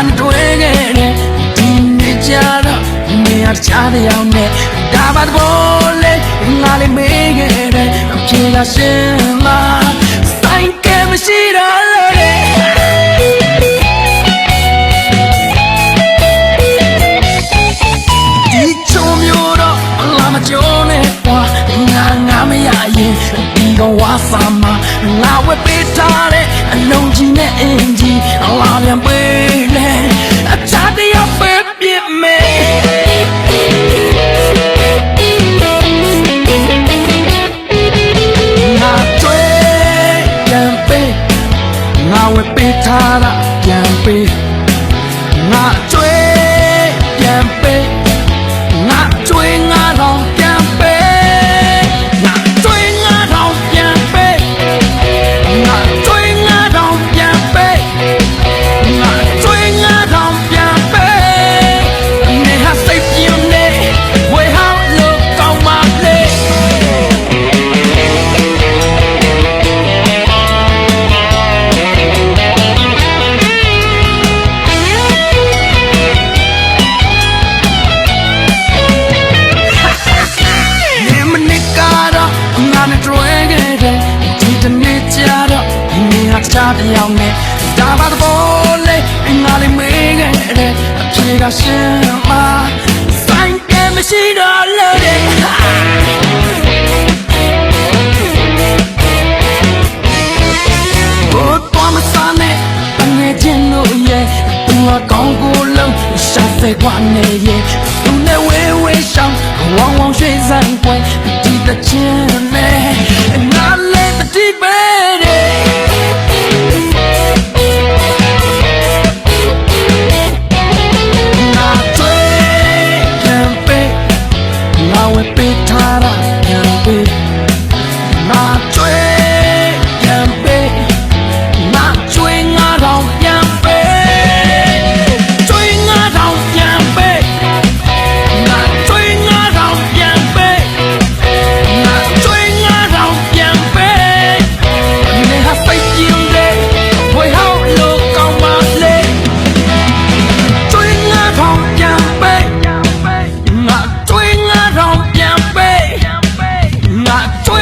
န်တွေ့ခဲ့တယ်ဒီနေ့ကြတော့နေရာချတဲ့အောင်နဲ့ဒါပါတော့လေငါလေးမေးခဲ့တယ်အဖြေကရှင်မဆိုင်ကမရှိတော့လို့လေဒီချုံမျိုးတော့အလားမကျော်နဲ့ကွာငါငါမရရင်ဒီကောင်ဝါစာမငါဝယ်ပေးထားတဲ့အလုံးကြီးနဲ့အင်ကြီးအလားပြန်ပေး ငါဝယ်ပေးထားတာပြန်ပေးငါတွေ့ပြန်ပေး ကျတော့ဒီနေ့ဟာချားပြောင်းနေဒါပါတော့လေငါလေးမေးခဲ့တယ်အဖြေကရှင်းမှာဆိုင်ကမရှိတော့လို့တဲ့ဘို့တော်မစနဲ့တငယ်ချင်းတို့ရဲ့သူကကောင်းကိုလုံးရှာစေကွာနေရဲ့သူနဲ့ဝေးဝေးရှောင်းဝေါဝေါရွှေစံပွဲဒီတချင်းနဲ့ 追